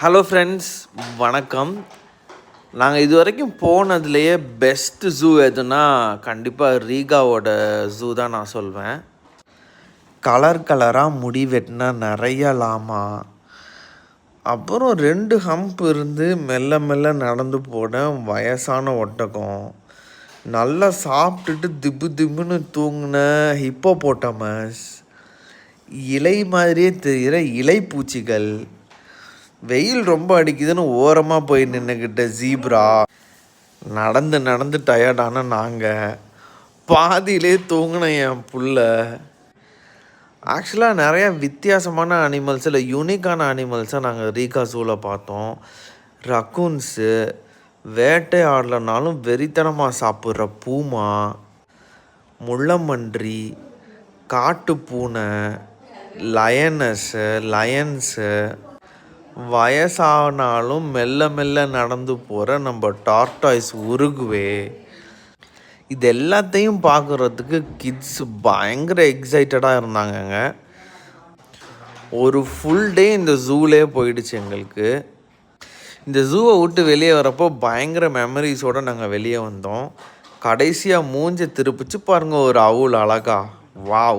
Hello friends வணக்கம். நாங்கள் இது வரைக்கும் போனதுலேயே பெஸ்ட்டு ஜூ எதுனா கண்டிப்பாக ரீகாவோட ஜூ தான் நான் சொல்வேன். கலர் கலராக முடி வெட்டினா நிறைய லாமா. அப்புறம் ரெண்டு ஹம்ப் இருந்து மெல்ல மெல்ல நடந்து போன வயசான ஒட்டகம். நல்லா சாப்பிட்டுட்டு திப்பு திப்புன்னு தூங்கின ஹிப்போ போட்டமஸ் இலை மாதிரியே தெரிகிற இலை பூச்சிகள். வெயில் ரொம்ப அடிக்குதுன்னு ஓரமாக போய் நின்றுக்கிட்ட ஜீப்ரா. நடந்து நடந்து டயர்டான நாங்கள் பாதியிலே தூங்கின என் புள்ள. ஆக்சுவலாக நிறையா வித்தியாசமான அனிமல்ஸ் இல்லை யூனிக்கான அனிமல்ஸை நாங்கள் ரீகா ஜூவில் பார்த்தோம். ரக்கூன்ஸு வேட்டையாடலனாலும் வெறித்தனமாக சாப்பிட்ற பூமா முள்ளமன்றி காட்டுப்பூனை லயனஸு லயன்ஸு வயசானாலும் மெல்ல மெல்ல நடந்து போகிற நம்ம டார்டாய்ஸ் உருகுவே. இது எல்லாத்தையும் பார்க்குறதுக்கு கிட்ஸ் பயங்கர எக்ஸைட்டடாக இருந்தாங்கங்க. ஒரு ஃபுல் டே இந்த ஜூலே போயிடுச்சு எங்களுக்கு. இந்த ஜூவை விட்டு வெளியே வரப்போ பயங்கர மெமரிஸோடு நாங்கள் வெளியே வந்தோம். கடைசியாக மூஞ்ச திருப்பிச்சு பாருங்கள் ஒரு அவுள் அழகா. வாவ்